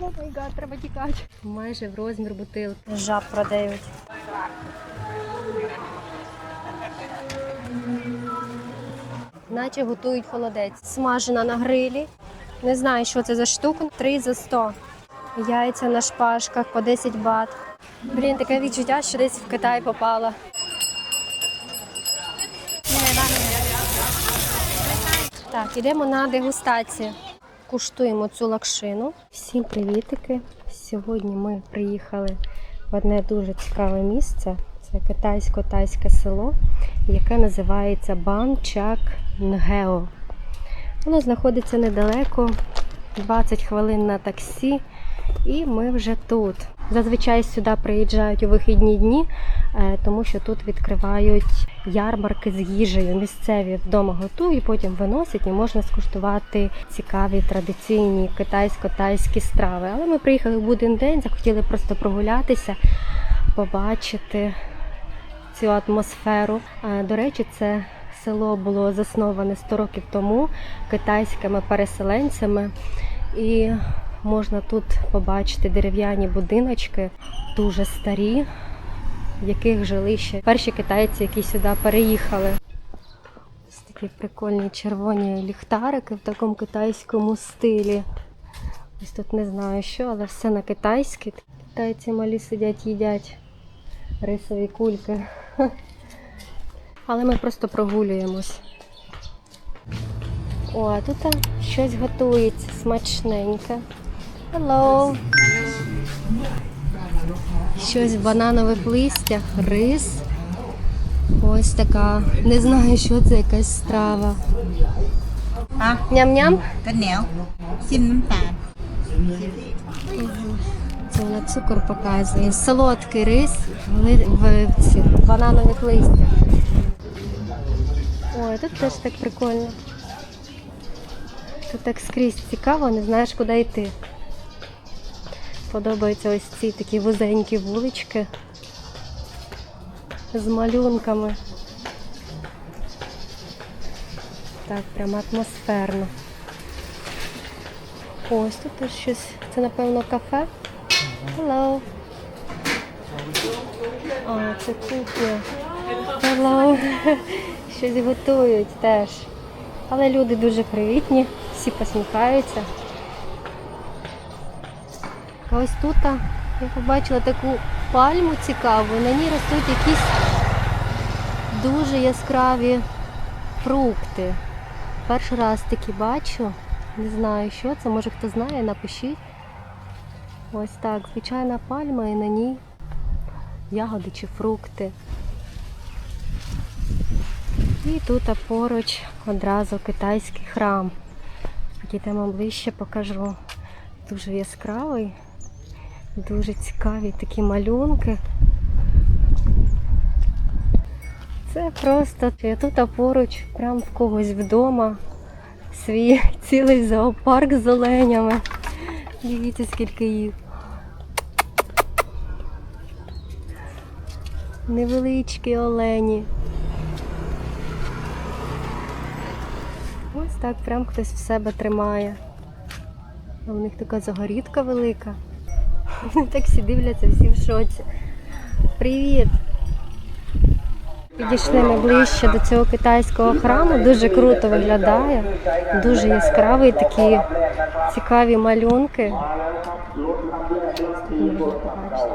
О май гад, треба тікати. Майже в розмір бутилки. Жаб продають. Наче готують холодець. Смажена на грилі. Не знаю, що це за штука. 3 за 100. Яйця на шпажках по 10 бат. Блін, таке відчуття, що десь в Китай попала. Так, ідемо на дегустацію. Куштуємо цю лакшину. Всім привітики! Сьогодні ми приїхали в одне дуже цікаве місце. Це китайсько-тайське село, яке називається Банчак Нгео. Воно знаходиться недалеко, 20 хвилин на таксі, і ми вже тут. Зазвичай сюди приїжджають у вихідні дні, е, тому що тут відкривають ярмарки з їжею. Місцеві вдома готують, потім виносять і можна скуштувати цікаві традиційні китайсько-тайські страви. Але ми приїхали в буден день, захотіли просто прогулятися, побачити цю атмосферу. Е, До речі, це село було засноване 100 років тому китайськими переселенцями. І можна тут побачити дерев'яні будиночки, дуже старі, в яких жили ще перші китайці, які сюди переїхали. Ось такі прикольні червоні ліхтарики в такому китайському стилі. Ось тут не знаю що, але все на китайське. Китайці малі сидять, їдять рисові кульки. Але ми просто прогулюємось. О, а тут щось готується смачненьке. Hello! Щось в бананових листях, рис. Ось така. Не знаю, що це якась страва. Ням-ням. Це вона цукор показує. Солодкий рис в бананових листях. Ой, тут теж так прикольно. Тут так скрізь цікаво, не знаєш, куди йти. Подобаються ось ці такі вузенькі вулички з малюнками. Так, прямо атмосферно. Ось тут щось. Це, напевно, кафе. Hello. А, це кухня. Hello. Щось готують теж. Але люди дуже привітні, всі посміхаються. Ось тут я побачила таку пальму цікаву, на ній ростуть якісь дуже яскраві фрукти. Перший раз такі бачу. Не знаю, що це, може хто знає, напишіть. Ось так, звичайна пальма і на ній ягоди чи фрукти. І тут поруч одразу китайський храм. Підійдемо ближче, покажу. Дуже яскравий, дуже цікаві такі малюнки. Це просто я тут поруч, прямо в когось вдома. Свій цілий зоопарк з оленями. Дивіться, скільки їх. Невеличкі олені. Ось так прям хтось в себе тримає. У них така загорідка велика. Вони так всі дивляться, всі в шоці. Привіт! Підійшли ми ближче до цього китайського храму. Дуже круто виглядає, дуже яскравий, такі цікаві малюнки.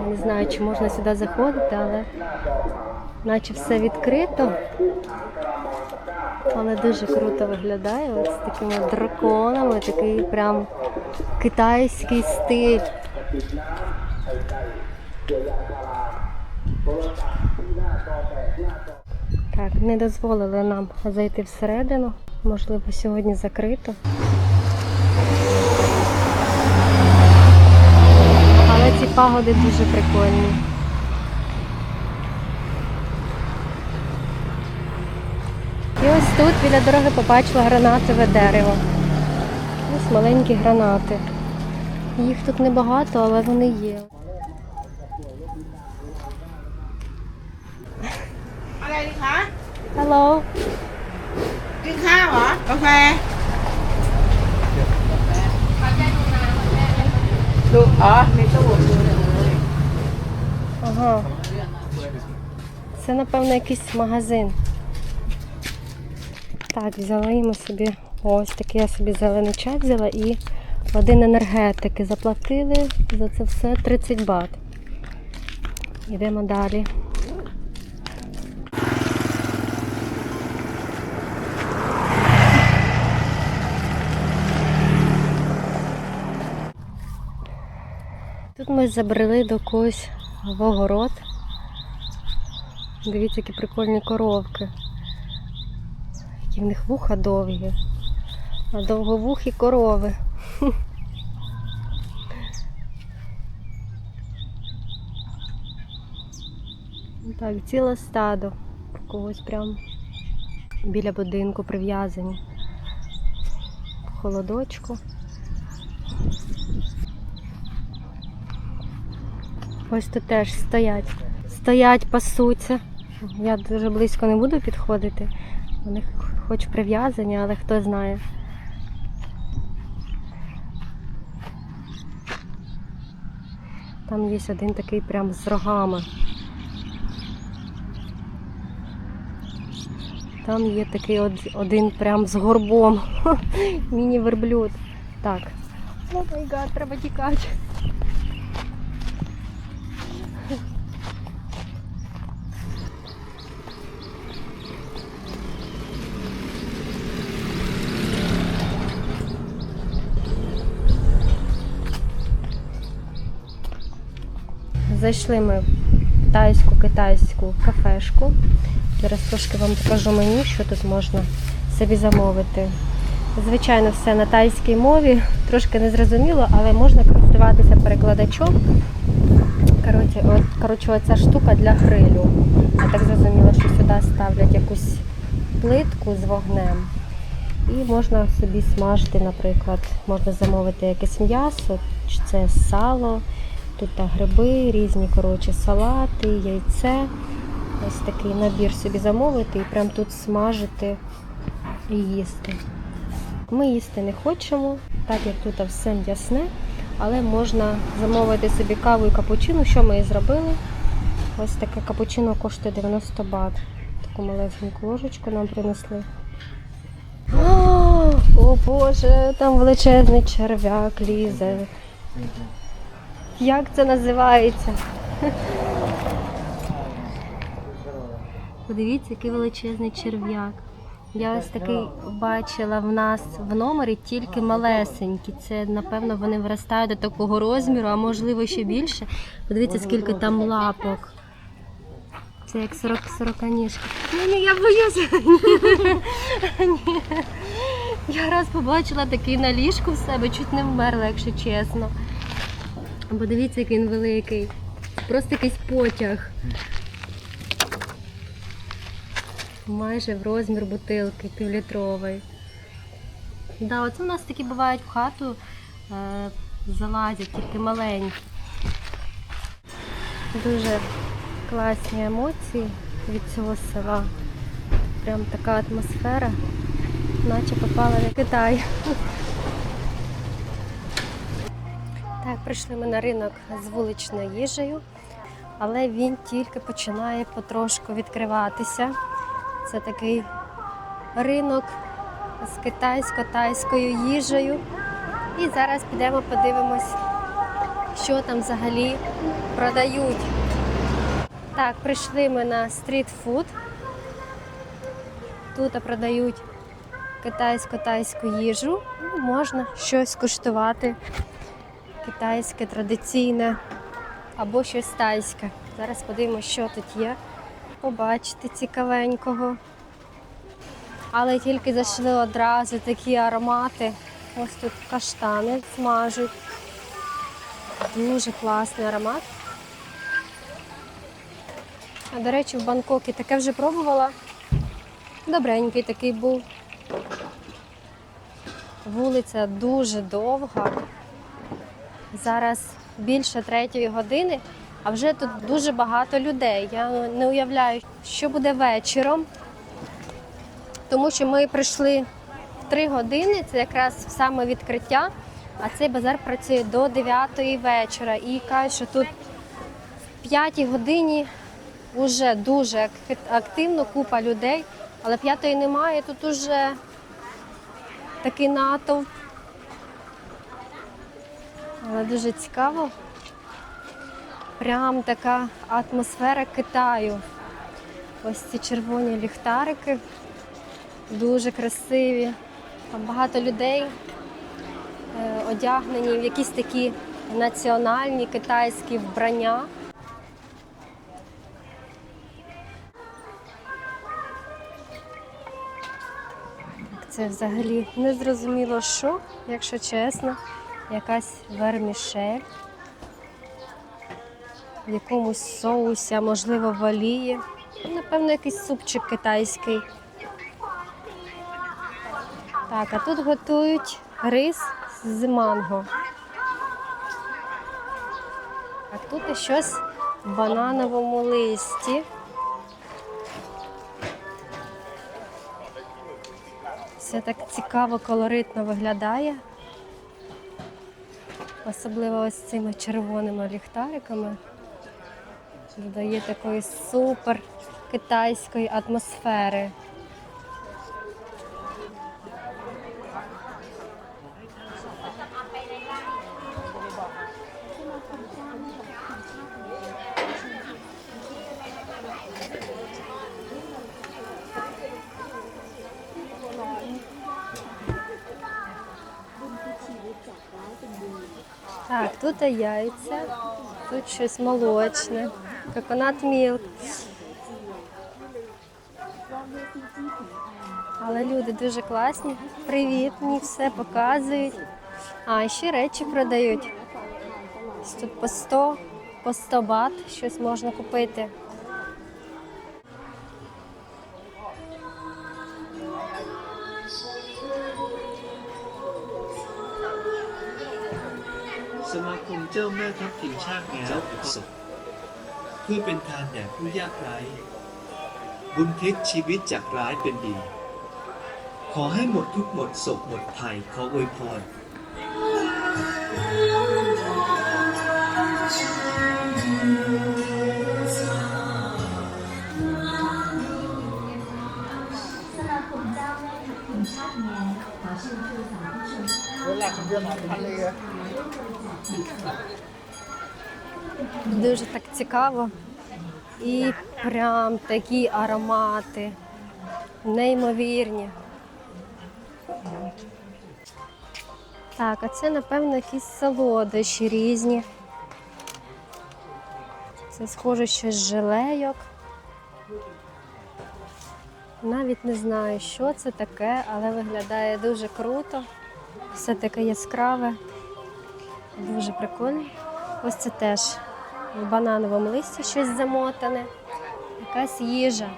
Не знаю, чи можна сюди заходити, але наче все відкрито. Але дуже круто виглядає. Ось з такими драконами, такий прям китайський стиль. Так, не дозволили нам зайти всередину. Можливо, сьогодні закрито. Але ці пагоди дуже прикольні. І ось тут біля дороги побачила гранатове дерево. Ось маленькі гранати. Їх тут небагато, але вони є. Алло. Hello. Кафе. Ага. Це, напевно, якийсь магазин. Так, взяли ми собі ось такий я собі зелений чай взяла і один енергетики. Заплатили за це все 30 бат. Йдемо далі. Тут ми забрели до когось в огород. Дивіться, які прикольні коровки. Які в них вуха довгі. А довговухі корови. Так, ціле стадо. Когось прям біля будинку прив'язані. Холодочку. Ось тут теж стоять. Стоять, пасуться. Я дуже близько не буду підходити. Вони хоч прив'язані, але хто знає. Там є один такий прям з рогами. Там є такий од- один прям з горбом. Міні-верблюд. Так. О май гад, треба тікати. Зайшли ми в тайську китайську кафешку. Зараз трошки вам покажу меню, що тут можна собі замовити. Звичайно, все на тайській мові, трошки незрозуміло, але можна користуватися перекладачом. Коротше, от, коротше, оця штука для грилю. Я так зрозуміла, що сюди ставлять якусь плитку з вогнем. І можна собі смажити, наприклад, можна замовити якесь м'ясо, чи це сало, тут та гриби, різні коротше, салати, яйце. Ось такий набір собі замовити і прямо тут смажити і їсти. Ми їсти не хочемо, так як тут все м'ясне, але можна замовити собі каву і капучино, що ми і зробили. Ось таке капучино коштує 90 бат. Таку малесеньку ложечку нам принесли. О Боже, там величезний черв'як лізе. Як це називається? Подивіться, який величезний черв'як. Я ось такий бачила в нас в номері тільки малесенькі. Це, напевно, вони виростають до такого розміру, а можливо ще більше. Подивіться, скільки там лапок. Це як 40 сороканіжки. Ні, ні, я боюся. Я раз побачила такий на ліжку в себе, чуть не вмерла, якщо чесно. Бо дивіться, який він великий. Просто якийсь потяг. Майже в розмір бутилки півлітрової. Да, оце у нас такі бувають в хату, е, залазять тільки маленькі. Дуже класні емоції від цього села. Прям така атмосфера, наче попала в Китай. Так, прийшли ми на ринок з вуличною їжею, але він тільки починає потрошку відкриватися. Це такий ринок з китайсько-тайською їжею. І зараз підемо подивимось, що там взагалі продають. Так, прийшли ми на стрітфуд. Тут продають китайсько-тайську їжу. Ну, Можна щось куштувати китайське, традиційне або щось тайське. Зараз подивимося, що тут є. Побачити цікавенького. Але тільки зайшли одразу такі аромати. Ось тут каштани смажуть. Дуже класний аромат. А до речі, в Бангкокі таке вже пробувала. Добренький такий був. Вулиця дуже довга. Зараз більше третьої години, а вже тут дуже багато людей. Я не уявляю, що буде вечором, тому що ми прийшли в три години, це якраз саме відкриття. А цей базар працює до 9 вечора. І кажуть, що тут в 5 годині вже дуже активно купа людей, але п'ятої немає, тут уже такий натовп. Але дуже цікаво. Прям така атмосфера Китаю. Ось ці червоні ліхтарики, дуже красиві. Там багато людей е, одягнені в якісь такі національні китайські вбрання. Це взагалі не зрозуміло, що, якщо чесно, якась вермішель в якомусь соусі, а можливо в Напевно, якийсь супчик китайський. Так, а тут готують рис з манго. А тут і щось в банановому листі. Все так цікаво, колоритно виглядає. Особливо ось цими червоними ліхтариками. Додає такої супер китайської атмосфери. Тут яйця, тут щось молочне, коконат мілк. Але люди дуже класні, привітні, все показують. А ще речі продають. Тут по 100, по 100 бат щось можна купити.. จ้าแม่ทัพทิมชาติแง้วศพเพื่อเป็นทานแด่ผู้ยากไร้บุญพลิกชีวิตจากร้ายเป็นดี ขอให้หมดทุกหมดศกหมดภัยขออวยพร Дуже так цікаво. І прям такі аромати. Неймовірні. Так, а це, напевно, якісь солодощі різні. Це схоже щось з желейок. Навіть не знаю, що це таке, але виглядає дуже круто. Все таке яскраве. Дуже прикольно. Ось це теж в банановому листі щось замотане. Якась їжа.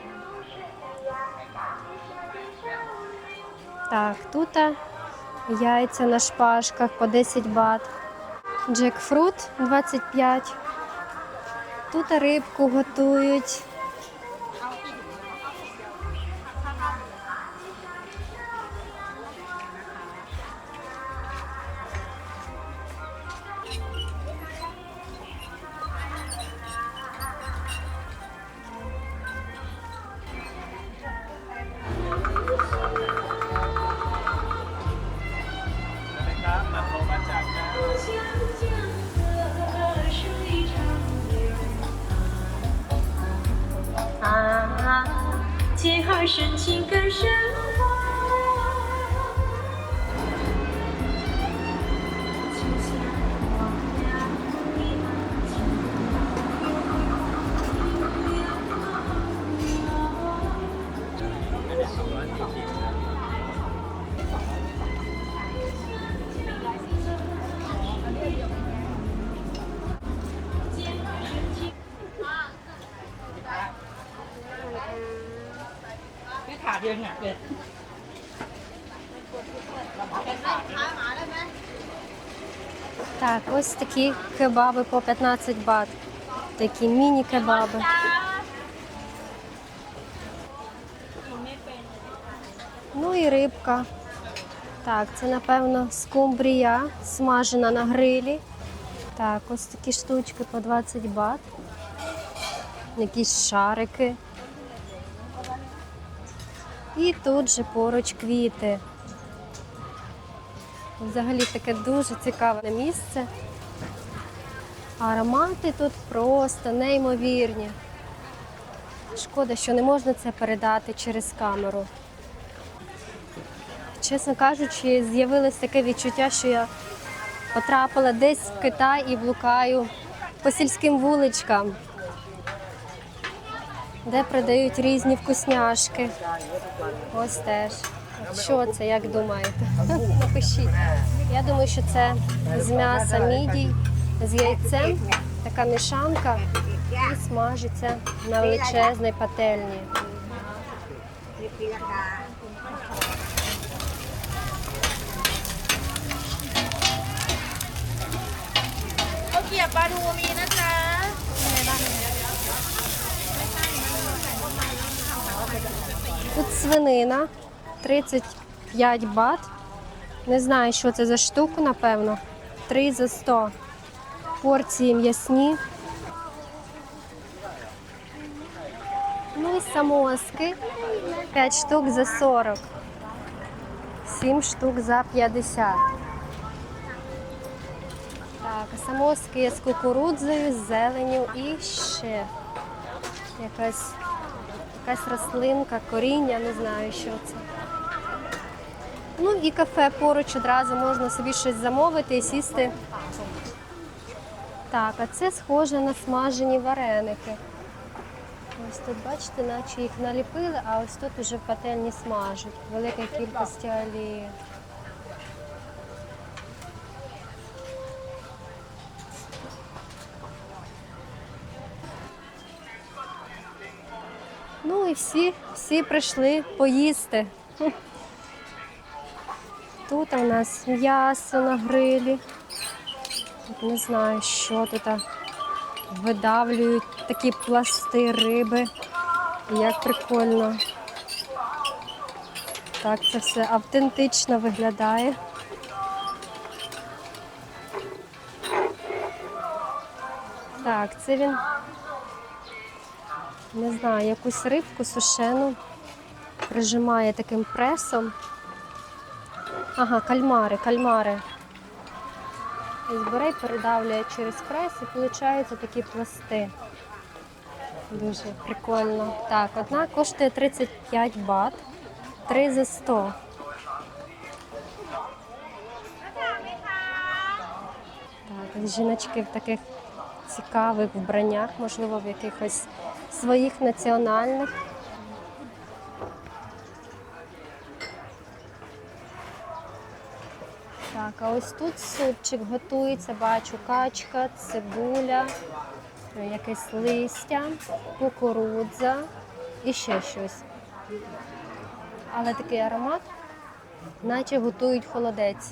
Так, тут яйця на шпажках по 10 бат. Джекфрут 25. Тут рибку готують. ไม่ขาดเดียวเนี่ยเด็ด Так, ось такі кебаби по 15 бат. Такі міні-кебаби. Рибка. Так, це напевно скумбрія, смажена на грилі. Так, ось такі штучки по 20 бат. Якісь шарики. І тут же поруч квіти. Взагалі таке дуже цікаве місце. Аромати тут просто неймовірні. Шкода, що не можна це передати через камеру. Чесно кажучи, з'явилось таке відчуття, що я потрапила десь в Китай і блукаю по сільським вуличкам, де продають різні вкусняшки. Ось теж. Що це, як думаєте? Напишіть. Я думаю, що це з м'яса мідій, з яйцем, така мішанка і смажиться на величезній пательні. Тут свинина 35 бат. Не знаю, що це за штуку, напевно. 3 за 100. Порції м'ясні. Ну і самоски 5 штук за 40. 7 штук за 50. Так, самоски з кукурудзою, з зеленю і ще якась якась рослинка, коріння, не знаю, що це. Ну і кафе поруч одразу можна собі щось замовити і сісти. Так, а це схоже на смажені вареники. Ось тут, бачите, наче їх наліпили, а ось тут уже в пательні смажуть. Велика кількість олії. Ну і всі, всі прийшли поїсти. Тут у нас м'ясо на грилі. Не знаю, що тут видавлюють такі пласти риби. Як прикольно. Так, це все автентично виглядає. Так, це він не знаю, якусь рибку сушену прижимає таким пресом. Ага, кальмари, кальмари. І передавлює через прес і виходять такі пласти. Дуже прикольно. Так, одна коштує 35 бат, 3 за 100. Так, жіночки в таких цікавих вбраннях, можливо, в якихось своїх національних. Так, а ось тут супчик готується, бачу качка, цибуля, якесь листя, кукурудза і ще щось. Але такий аромат, наче готують холодець.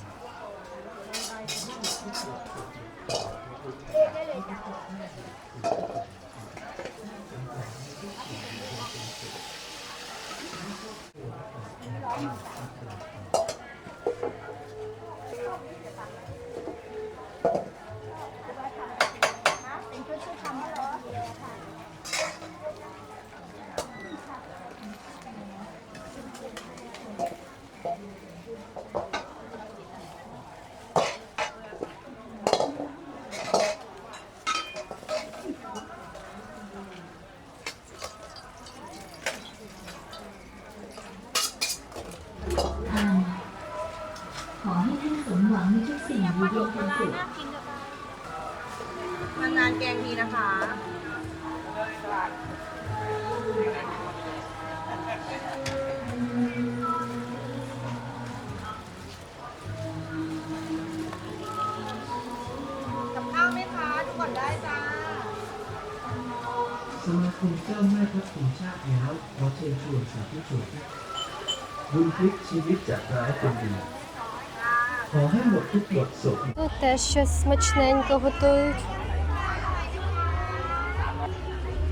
สมาคมเจ้าแม่ทัพทิมชาติแล้วขอเชิญชวนสาธุชนบุญพลิกชีวิตจากร้ายเป็นดี ขอให้หมดทุกข์หมดโศก Тут теж щось смачненько готують.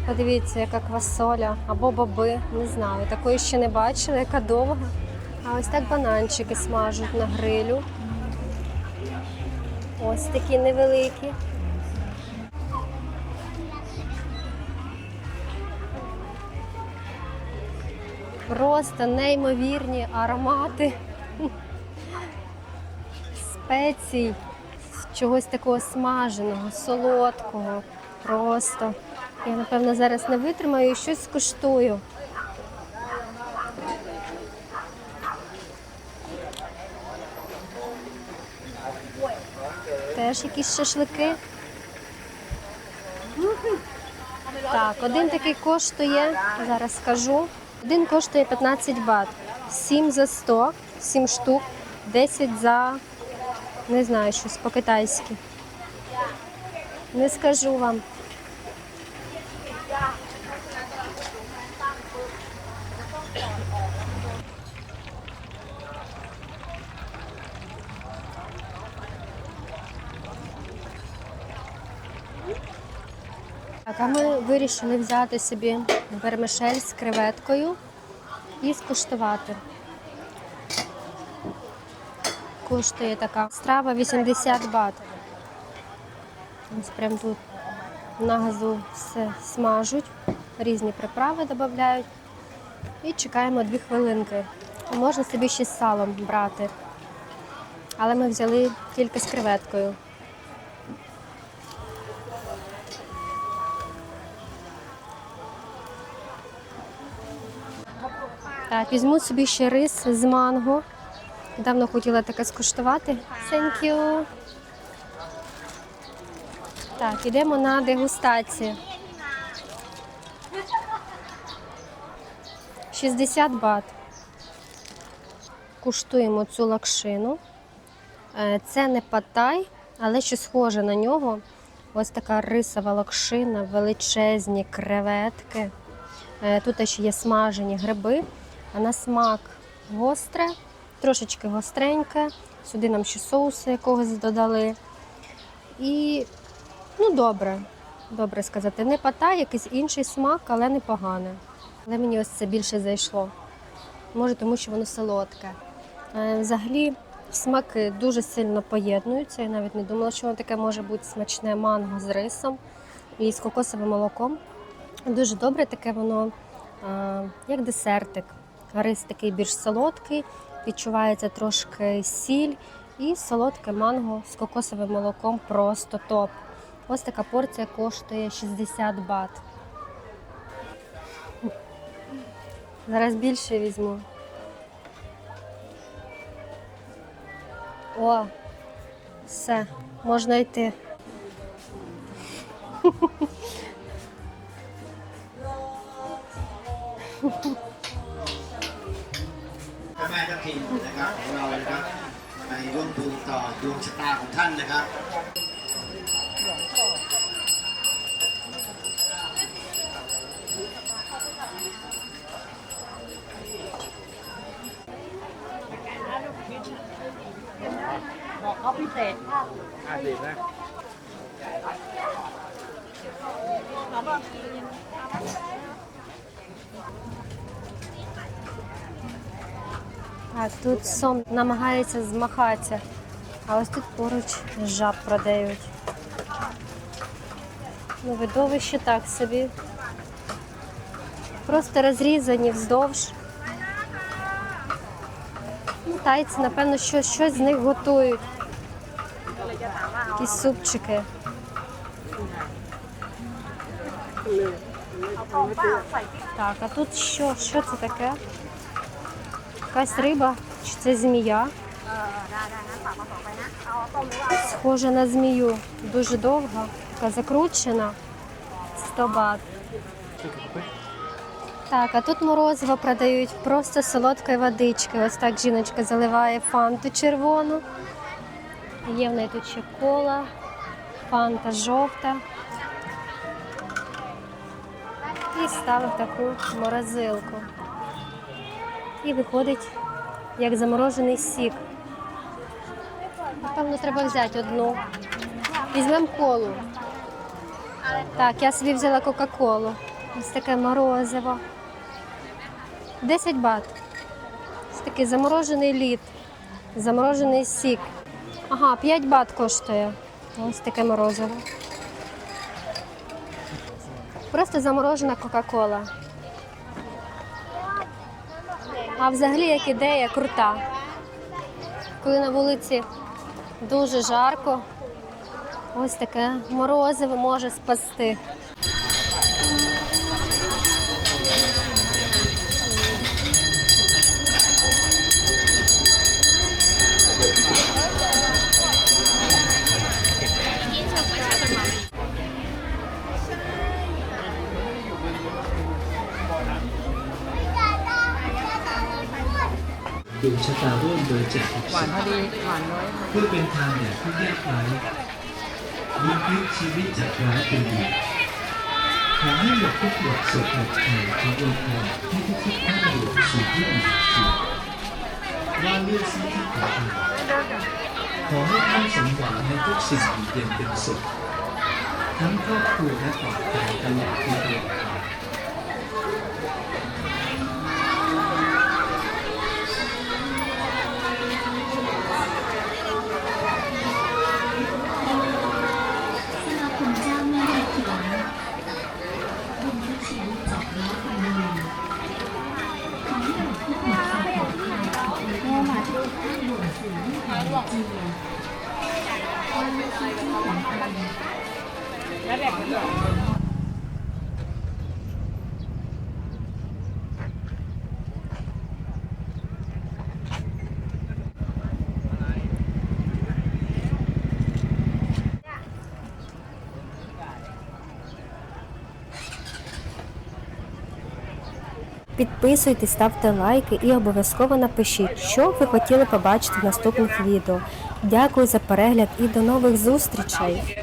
Подивіться, яка квасоля або боби, не знаю. Такої ще не бачила, яка довга. А ось так бананчики смажуть на грилю. Ось такі невеликі. Просто неймовірні аромати спецій, чогось такого смаженого, солодкого. Просто. Я, напевно, зараз не витримаю і щось скуштую. Теж якісь шашлики. Так, один такий коштує, зараз скажу. Один коштує 15 бат. 7 за 100, 7 штук, 10 за не знаю, щось по-китайськи. Не скажу вам. Так, а ми вирішили взяти собі вермишель з креветкою і скуштувати. Коштує така страва 80 бат. Ось прям тут на газу все смажуть, різні приправи додають. І чекаємо 2 хвилинки. Можна собі ще з салом брати. Але ми взяли тільки з креветкою. Візьму собі ще рис з манго. Давно хотіла таке скуштувати. Thank you. Так, ідемо на дегустацію. 60 бат. Куштуємо цю лакшину. Е, Це не патай, але що схоже на нього. Ось така рисова лакшина, величезні креветки. Е, Тут ще є смажені гриби, на смак гостре, трошечки гостреньке. Сюди нам ще соусу якогось додали. І ну добре, добре сказати. Не пата, якийсь інший смак, але непогане. Але мені ось це більше зайшло. Може, тому що воно солодке. Е, Взагалі смаки дуже сильно поєднуються. Я навіть не думала, що воно таке може бути смачне манго з рисом і з кокосовим молоком. Дуже добре таке воно, е, як десертик. Рис такий більш солодкий, відчувається трошки сіль і солодке манго з кокосовим молоком просто топ. Ось така порція коштує 60 бат. Зараз більше візьму. О, все, можна йти. พิมนะครับของเรานะครับไปร่วมดูต่อดวงชะตาของท่านนะครับบอกเขาพิเศษภาพอาดีนะขอบคุณ А тут сон намагається змахатися. А ось тут поруч жаб продають. Ну, видовище так собі. Просто розрізані вздовж. Ну, тайці, напевно, що, щось з них готують. Якісь супчики. Так, а тут що? Що це таке? Якась риба, чи це змія? Схожа на змію. Дуже довга, така закручена. 100 бат. Так, а тут морозиво продають просто солодкої водички. Ось так жіночка заливає фанту червону. Є в неї тут ще кола, фанта жовта. І ставив таку морозилку. І виходить як заморожений сік. Напевно, треба взяти одну. Візьмемо колу. Так, я собі взяла Кока-Колу. Ось таке морозиво. 10 бат. Ось такий заморожений лід, заморожений сік. Ага, 5 бат коштує. Ось таке морозиво. Просто заморожена Кока-Кола. А взагалі як ідея крута. Коли на вулиці дуже жарко, ось таке морозиво може спасти. จกหวานพอดีหวานน้อยเพื่อเป็นทางแด่ผู้ยากไร้บุญพลิกชีวิตจากร้ายเป็นดีขอให้หมดทุกข์หมดโศกหมดภัยขออวยพรให้ทุกๆท่านอยู่สู่ที่ดีสุดว่าเลือกสิ่งที่ขอเองขอให้ท่านสมหวังในทุกสิ่งอยู่เย็นเป็นสุขทั้งครอบครัวและปลอดภัยตลอดปีตลอดกา Підписуйтесь, ставте лайки і обов'язково напишіть, що ви хотіли побачити в наступних відео. Дякую за перегляд і до нових зустрічей!